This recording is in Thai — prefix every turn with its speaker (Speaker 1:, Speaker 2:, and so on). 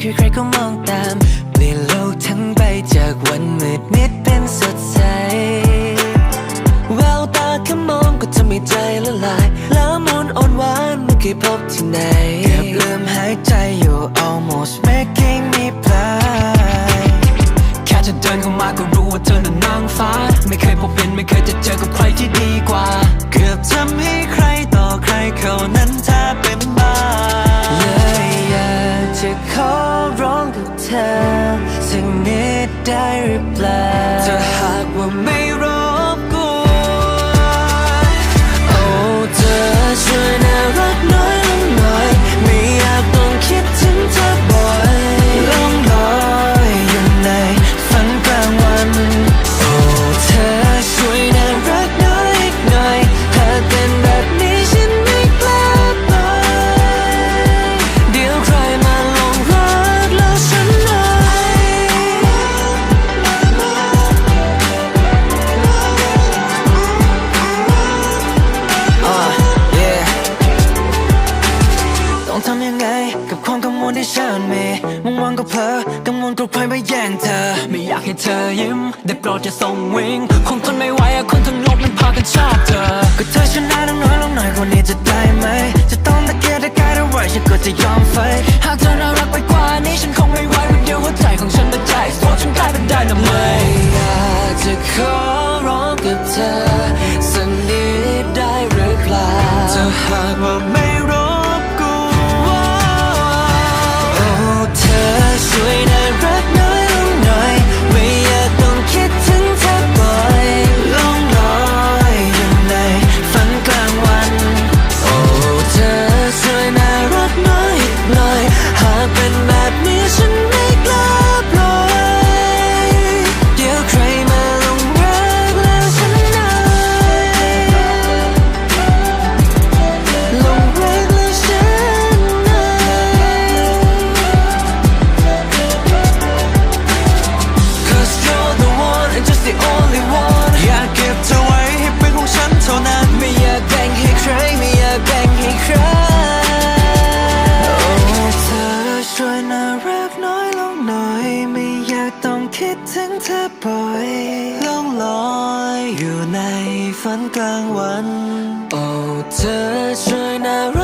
Speaker 1: ใครๆก็มองตาม เปลี่ยนโลกทั้งใบจากวันมืดมิดเป็นสดใส แววตาแค่มองก็ทำให้ใจละลาย แล้วมุนอ่อนหวานไม่เคยพบที่ไหน
Speaker 2: นิด กั
Speaker 1: งวลกลัวใครมาแย่งเธอ
Speaker 2: ไม่อยากให้เธอยิ้ม ได้โปรดจะส่งวิงคงทนไม่ไหวอะคนทั้งโลกมันพากันชอบเธอ
Speaker 1: ก็เธอชนะน้อยลงหน่อยคนนี้จะได้ไหม จะต้องตะเกียกตะกายเท่าไรฉันก็จะยอมไฟ
Speaker 2: หากเธอน่ารักไปกว่านี้ฉันคงไม่ไหววันเดียวหัวใจของฉันมันใจสวฉันกลายเป็นไดนาไมต์
Speaker 1: อยากจะขอร้องกับเธอ ฝันกลางวัน โอ้เธอช่วยน่ารัก